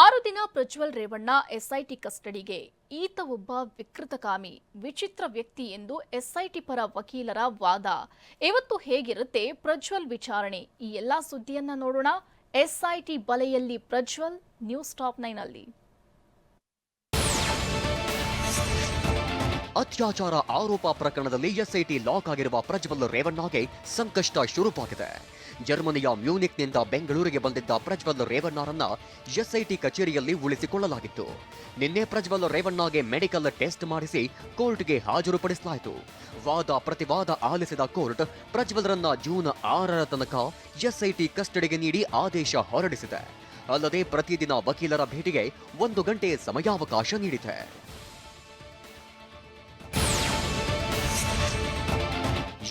ಆರು ದಿನ ಪ್ರಜ್ವಲ್ ರೇವಣ್ಣ ಎಸ್ಐಟಿ ಕಸ್ಟಡಿಗೆ. ಈತ ಒಬ್ಬ ವಿಕೃತಕಾಮಿ ವಿಚಿತ್ರ ವ್ಯಕ್ತಿ ಎಂದು ಎಸ್ಐಟಿ ಪರ ವಕೀಲರ ವಾದ. ಇವತ್ತು ಹೇಗಿರುತ್ತೆ ಪ್ರಜ್ವಲ್ ವಿಚಾರಣೆ? ಈ ಎಲ್ಲಾ ಸುದ್ದಿಯನ್ನ ನೋಡೋಣ. ಎಸ್ಐಟಿ ಬಲೆಯಲ್ಲಿ ಪ್ರಜ್ವಲ್, ನ್ಯೂಸ್ ಟಾಪ್ ನೈನಲ್ಲಿ ಅತ್ಯಾಚಾರ ಆರೋಪ ಪ್ರಕರಣದಲ್ಲಿ ಎಸ್ಐಟಿ ಲಾಕ್ ಆಗಿರುವ ಪ್ರಜ್ವಲ್ ರೇವಣ್ಣಗೆ ಸಂಕಷ್ಟ ಶುರುವಾಗಿದೆ. ಜರ್ಮನಿಯ ಮ್ಯೂನಿಕ್ನಿಂದ ಬೆಂಗಳೂರಿಗೆ ಬಂದಿದ್ದ ಪ್ರಜ್ವಲ್ ರೇವಣ್ಣರನ್ನ ಎಸ್ಐಟಿ ಕಚೇರಿಯಲ್ಲಿ ಉಳಿಸಿಕೊಳ್ಳಲಾಗಿತ್ತು. ನಿನ್ನೆ ಪ್ರಜ್ವಲ್ ರೇವಣ್ಣಗೆ ಮೆಡಿಕಲ್ ಟೆಸ್ಟ್ ಮಾಡಿಸಿ ಕೋರ್ಟ್ಗೆ ಹಾಜರುಪಡಿಸಲಾಯಿತು. ವಾದ ಪ್ರತಿವಾದ ಆಲಿಸಿದ ಕೋರ್ಟ್ ಪ್ರಜ್ವಲ್ರನ್ನ ಜೂನ್ ಆರರ ತನಕ ಎಸ್ಐಟಿ ಕಸ್ಟಡಿಗೆ ನೀಡಿ ಆದೇಶ ಹೊರಡಿಸಿದೆ. ಅಲ್ಲದೆ ಪ್ರತಿದಿನ ವಕೀಲರ ಭೇಟಿಗೆ ಒಂದು ಗಂಟೆ ಸಮಯಾವಕಾಶ ನೀಡಿದೆ.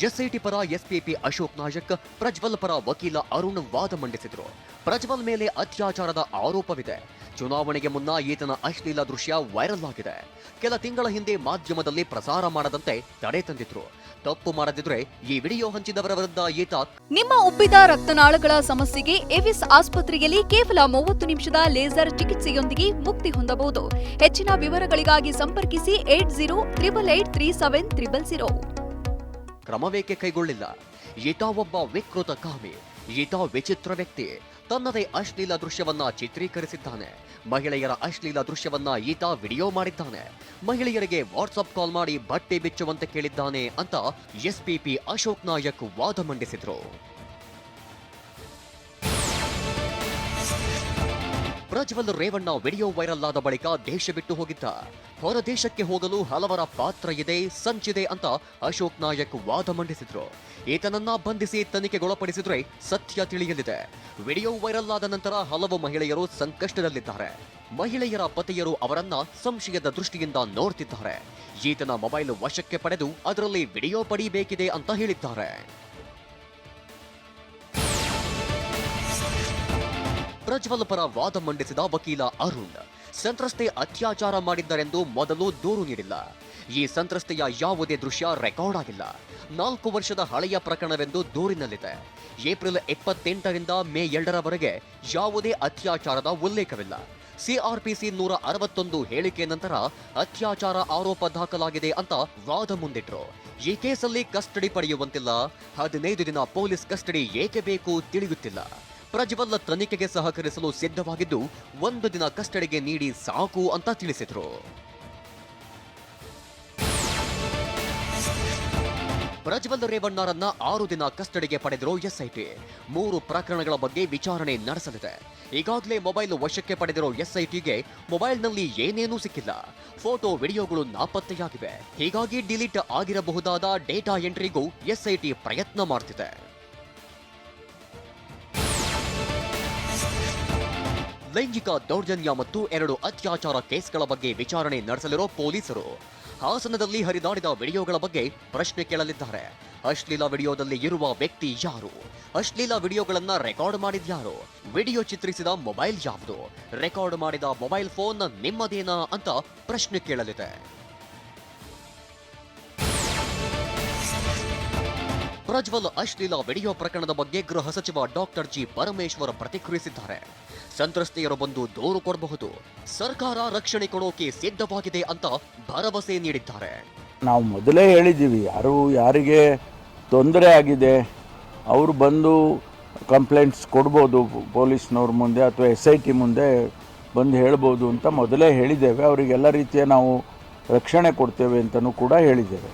ಎಸ್ಐಟಿ ಪರ ಎಸ್ಪಿಪಿ ಅಶೋಕ್ ನಾಯಕ್, ಪ್ರಜ್ವಲ್ ಪರ ವಕೀಲ ಅರುಣ್ ವಾದ ಮಂಡಿಸಿದರು. ಪ್ರಜ್ವಲ್ ಮೇಲೆ ಅತ್ಯಾಚಾರದ ಆರೋಪವಿದೆ. ಚುನಾವಣೆಗೆ ಮುನ್ನ ಈತನ ಅಶ್ಲೀಲ ದೃಶ್ಯ ವೈರಲ್ ಆಗಿದೆ. ಕೆಲ ತಿಂಗಳ ಹಿಂದೆ ಮಾಧ್ಯಮದಲ್ಲಿ ಪ್ರಸಾರ ಮಾಡದಂತೆ ತಡೆ ತಂದಿದ್ರು. ತಪ್ಪು ಮಾಡದಿದ್ರೆ ಈ ವಿಡಿಯೋ ಹಂಚಿದವರ ವಿರುದ್ಧ ಈತ ನಿಮ್ಮ ಉಬ್ಬಿದ ರಕ್ತನಾಳಗಳ ಸಮಸ್ಯೆಗೆ ಎವಿಸ್ ಆಸ್ಪತ್ರೆಯಲ್ಲಿ ಕೇವಲ ಮೂವತ್ತು ನಿಮಿಷದ ಲೇಸರ್ ಚಿಕಿತ್ಸೆಯೊಂದಿಗೆ ಮುಕ್ತಿ ಹೊಂದಬಹುದು. ಹೆಚ್ಚಿನ ವಿವರಗಳಿಗಾಗಿ ಸಂಪರ್ಕಿಸಿ eight zero triple eight three seven triple zero. ಕ್ರಮವೇಕೆ ಕೈಗೊಳ್ಳಿಲ್ಲ. ಈತ ಒಬ್ಬ ವಿಕೃತ ಕಾಮಿ. ಈತ ವಿಚಿತ್ರ ವ್ಯಕ್ತಿ. ತನ್ನದೇ ಅಶ್ಲೀಲ ದೃಶ್ಯವನ್ನ ಚಿತ್ರೀಕರಿಸಿದ್ದಾನೆ. ಮಹಿಳೆಯರ ಅಶ್ಲೀಲ ದೃಶ್ಯವನ್ನ ಈತ ವಿಡಿಯೋ ಮಾಡಿದ್ದಾನೆ. ಮಹಿಳೆಯರಿಗೆ ವಾಟ್ಸಪ್ ಕಾಲ್ ಮಾಡಿ ಬಟ್ಟೆ ಬಿಚ್ಚುವಂತೆ ಕೇಳಿದ್ದಾನೆ ಅಂತ ಎಸ್ಪಿಪಿ ಅಶೋಕ್ ನಾಯಕ್ ವಾದ ಮಂಡಿಸಿದ್ರು. ಪ್ರಜ್ವಲ್ ರೇವಣ್ಣ ವಿಡಿಯೋ ವೈರಲ್ ಆದ ಬಳಿಕ ದೇಶ ಬಿಟ್ಟು ಹೋಗಿದ್ದ. ಹೊರ ದೇಶಕ್ಕೆ ಹೋಗಲು ಹಲವರ ಪಾತ್ರ ಇದೆ, ಸಂಚಿದೆ ಅಂತ ಅಶೋಕ್ ನಾಯಕ್ ವಾದ ಮಂಡಿಸಿದ್ರು. ಈತನನ್ನ ಬಂಧಿಸಿ ತನಿಖೆಗೊಳಪಡಿಸಿದ್ರೆ ಸತ್ಯ ತಿಳಿಯಲಿದೆ. ವಿಡಿಯೋ ವೈರಲ್ ಆದ ನಂತರ ಹಲವು ಮಹಿಳೆಯರು ಸಂಕಷ್ಟದಲ್ಲಿದ್ದಾರೆ. ಮಹಿಳೆಯರ ಪತಿಯರು ಅವರನ್ನ ಸಂಶಯದ ದೃಷ್ಟಿಯಿಂದ ನೋಡ್ತಿದ್ದಾರೆ. ಈತನ ಮೊಬೈಲ್ ವಶಕ್ಕೆ ಪಡೆದು ಅದರಲ್ಲಿ ವಿಡಿಯೋ ಪಡಿಬೇಕಿದೆ ಅಂತ ಹೇಳಿದ್ದಾರೆ. ಪ್ರಜ್ವಲ್ ಪರ ವಾದ ಮಂಡಿಸಿದ ವಕೀಲ ಅರುಣ್, ಸಂತ್ರಸ್ತೆ ಅತ್ಯಾಚಾರ ಮಾಡಿದ್ದರೆಂದು ಮೊದಲು ದೂರು ನೀಡಿಲ್ಲ. ಈ ಸಂತ್ರಸ್ತೆಯ ಯಾವುದೇ ದೃಶ್ಯ ರೆಕಾರ್ಡ್ ಆಗಿಲ್ಲ. ನಾಲ್ಕು ವರ್ಷದ ಹಳೆಯ ಪ್ರಕರಣವೆಂದು ದೂರಿನಲ್ಲಿದೆ. ಏಪ್ರಿಲ್ ಇಪ್ಪತ್ತೆಂಟರಿಂದ ಮೇ ಎರಡರವರೆಗೆ ಯಾವುದೇ ಅತ್ಯಾಚಾರದ ಉಲ್ಲೇಖವಿಲ್ಲ. ಸಿಆರ್ಪಿಸಿ ನೂರ ಅರವತ್ತೊಂದು ಹೇಳಿಕೆ ನಂತರ ಅತ್ಯಾಚಾರ ಆರೋಪ ದಾಖಲಾಗಿದೆ ಅಂತ ವಾದ ಮುಂದಿಟ್ರು. ಈ ಕೇಸಲ್ಲಿ ಕಸ್ಟಡಿ ಪಡೆಯುವಂತಿಲ್ಲ. ಹದಿನೈದು ದಿನ ಪೊಲೀಸ್ ಕಸ್ಟಡಿ ಏಕೆ ಬೇಕು ತಿಳಿಯುತ್ತಿಲ್ಲ. ಪ್ರಜ್ವಲ್ ತನಿಖೆಗೆ ಸಹಕರಿಸಲು ಸಿದ್ಧವಾಗಿದ್ದು, ಒಂದು ದಿನ ಕಸ್ಟಡಿಗೆ ನೀಡಿ ಸಾಕು ಅಂತ ತಿಳಿಸಿದರು. ಪ್ರಜ್ವಲ್ ರೇವಣ್ಣರನ್ನ ಆರು ದಿನ ಕಸ್ಟಡಿಗೆ ಪಡೆದಿರೋ ಎಸ್ಐಟಿ. ಮೂರು ಪ್ರಕರಣಗಳ ಬಗ್ಗೆ ವಿಚಾರಣೆ ನಡೆಸಲಿದೆ. ಈಗಾಗಲೇ ಮೊಬೈಲ್ ವಶಕ್ಕೆ ಪಡೆದಿರೋ ಎಸ್ಐಟಿಗೆ ಮೊಬೈಲ್ನಲ್ಲಿ ಏನೇನೂ ಸಿಕ್ಕಿಲ್ಲ. ಫೋಟೋ, ವಿಡಿಯೋಗಳು ನಾಪತ್ತೆಯಾಗಿವೆ. ಹೀಗಾಗಿ ಡಿಲೀಟ್ ಆಗಿರಬಹುದಾದ ಡೇಟಾ ಎಂಟ್ರಿಗೂ ಎಸ್ಐಟಿ ಪ್ರಯತ್ನ ಮಾಡ್ತಿದೆ. ಲೈಂಗಿಕ ದೌರ್ಜನ್ಯ ಮತ್ತು ಎರಡು ಅತ್ಯಾಚಾರ ಕೇಸ್ಗಳ ಬಗ್ಗೆ ವಿಚಾರಣೆ ನಡೆಸಲಿರೋ ಪೊಲೀಸರು, ಹಾಸನದಲ್ಲಿ ಹರಿದಾಡಿದ ವಿಡಿಯೋಗಳ ಬಗ್ಗೆ ಪ್ರಶ್ನೆ ಕೇಳಲಿದ್ದಾರೆ. ಅಶ್ಲೀಲ ವಿಡಿಯೋದಲ್ಲಿ ಇರುವ ವ್ಯಕ್ತಿ ಯಾರು? ಅಶ್ಲೀಲ ವಿಡಿಯೋಗಳನ್ನ ರೆಕಾರ್ಡ್ ಮಾಡಿದ್ಯಾರು ವಿಡಿಯೋ ಚಿತ್ರಿಸಿದ ಮೊಬೈಲ್ ಯಾವುದು? ರೆಕಾರ್ಡ್ ಮಾಡಿದ ಮೊಬೈಲ್ ಫೋನ್ ನಿಮ್ಮದೇನಾ ಅಂತ ಪ್ರಶ್ನೆ ಕೇಳಲಿದೆ. ಪ್ರಜ್ವಲ್ ಅಶ್ಲೀಲ ವಿಡಿಯೋ ಪ್ರಕರಣದ ಬಗ್ಗೆ ಗೃಹ ಸಚಿವ ಡಾಕ್ಟರ್ ಜಿ ಪರಮೇಶ್ವರ್ ಪ್ರತಿಕ್ರಿಯಿಸಿದ್ದಾರೆ. ಸಂತ್ರಸ್ತೆಯರು ಬಂದು ದೂರು ಕೊಡಬಹುದು. ಸರ್ಕಾರ ರಕ್ಷಣೆ ಕೊಡೋಕೆ ಸಿದ್ಧವಾಗಿದೆ ಅಂತ ಭರವಸೆ ನೀಡಿದ್ದಾರೆ. ನಾವು ಮೊದಲೇ ಹೇಳಿದ್ದೀವಿ, ಯಾರು ಯಾರಿಗೆ ತೊಂದರೆ ಆಗಿದೆ, ಅವರು ಬಂದು ಕಂಪ್ಲೇಂಟ್ಸ್ ಕೊಡ್ಬೋದು, ಪೊಲೀಸ್ನವ್ರ ಮುಂದೆ ಅಥವಾ ಎಸ್ ಐ ಟಿ ಮುಂದೆ ಬಂದು ಹೇಳ್ಬೋದು ಅಂತ ಮೊದಲೇ ಹೇಳಿದ್ದೇವೆ. ಅವರಿಗೆಲ್ಲ ರೀತಿಯ ನಾವು ರಕ್ಷಣೆ ಕೊಡ್ತೇವೆ ಅಂತಲೂ ಕೂಡ ಹೇಳಿದ್ದೇವೆ.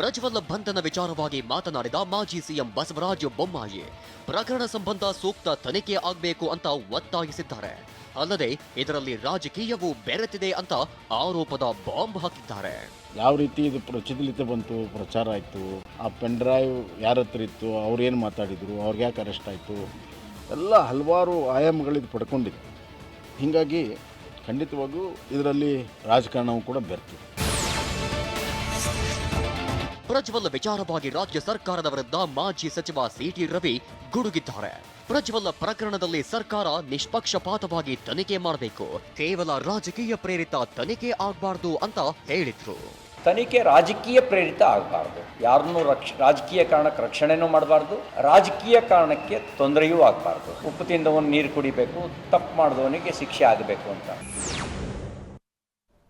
ಪ್ರಜ್ವಲ್ ಬಂಧನ ವಿಚಾರವಾಗಿ ಮಾತನಾಡಿದ ಮಾಜಿ ಸಿಎಂ ಬಸವರಾಜ ಬೊಮ್ಮಾಯಿ, ಪ್ರಕರಣ ಸಂಬಂಧ ಸೂಕ್ತ ತನಿಖೆ ಆಗಬೇಕು ಅಂತ ಒತ್ತಾಯಿಸಿದ್ದಾರೆ. ಅಲ್ಲದೆ ಇದರಲ್ಲಿ ರಾಜಕೀಯವೂ ಬೆರೆತಿದೆ ಅಂತ ಆರೋಪದ ಬಾಂಬ್ ಹಾಕಿದ್ದಾರೆ. ಯಾವ ರೀತಿ ಇದು ಪ್ರಚಲಿತ ಬಂತು, ಪ್ರಚಾರ ಆಯಿತು, ಆ ಪೆನ್ ಡ್ರೈವ್ ಯಾರ ಹತ್ರ ಇತ್ತು, ಅವ್ರು ಏನು ಮಾತಾಡಿದರು, ಅವ್ರಿಗೆ ಯಾಕೆ ಅರೆಸ್ಟ್ ಆಯಿತು, ಎಲ್ಲ ಹಲವಾರು ಆಯಾಮಗಳಿದು ಪಡ್ಕೊಂಡಿದೆ. ಹೀಗಾಗಿ ಖಂಡಿತವಾಗೂ ಇದರಲ್ಲಿ ರಾಜಕಾರಣವೂ ಕೂಡ ಬೆರ್ತಿದೆ. ಪ್ರಜ್ವಲ್ ವಿಚಾರವಾಗಿ ರಾಜ್ಯ ಸರ್ಕಾರದ ವಿರುದ್ಧ ಮಾಜಿ ಸಚಿವ ಸಿಟಿ ರವಿ ಗುಡುಗಿದ್ದಾರೆ. ಪ್ರಜ್ವಲ್ ಪ್ರಕರಣದಲ್ಲಿ ಸರ್ಕಾರ ನಿಷ್ಪಕ್ಷಪಾತವಾಗಿ ತನಿಖೆ ಮಾಡಬೇಕು. ಕೇವಲ ರಾಜಕೀಯ ಪ್ರೇರಿತ ತನಿಖೆ ಆಗಬಾರ್ದು ಅಂತ ಹೇಳಿದ್ರು. ತನಿಖೆ ರಾಜಕೀಯ ಪ್ರೇರಿತ ಆಗಬಾರ್ದು. ಯಾರನ್ನೂ ರಕ್ಷ, ರಾಜಕೀಯ ಕಾರಣಕ್ಕೆ ರಕ್ಷಣೆನೂ ಮಾಡಬಾರ್ದು. ರಾಜಕೀಯ ಕಾರಣಕ್ಕೆ ತೊಂದರೆಯೂ ಆಗಬಾರ್ದು. ಉಪ್ಪು ತಿಂದವನು ನೀರು ಕುಡಿಬೇಕು, ತಪ್ಪು ಮಾಡಿದವನಿಗೆ ಶಿಕ್ಷೆ ಆಗಬೇಕು ಅಂತ.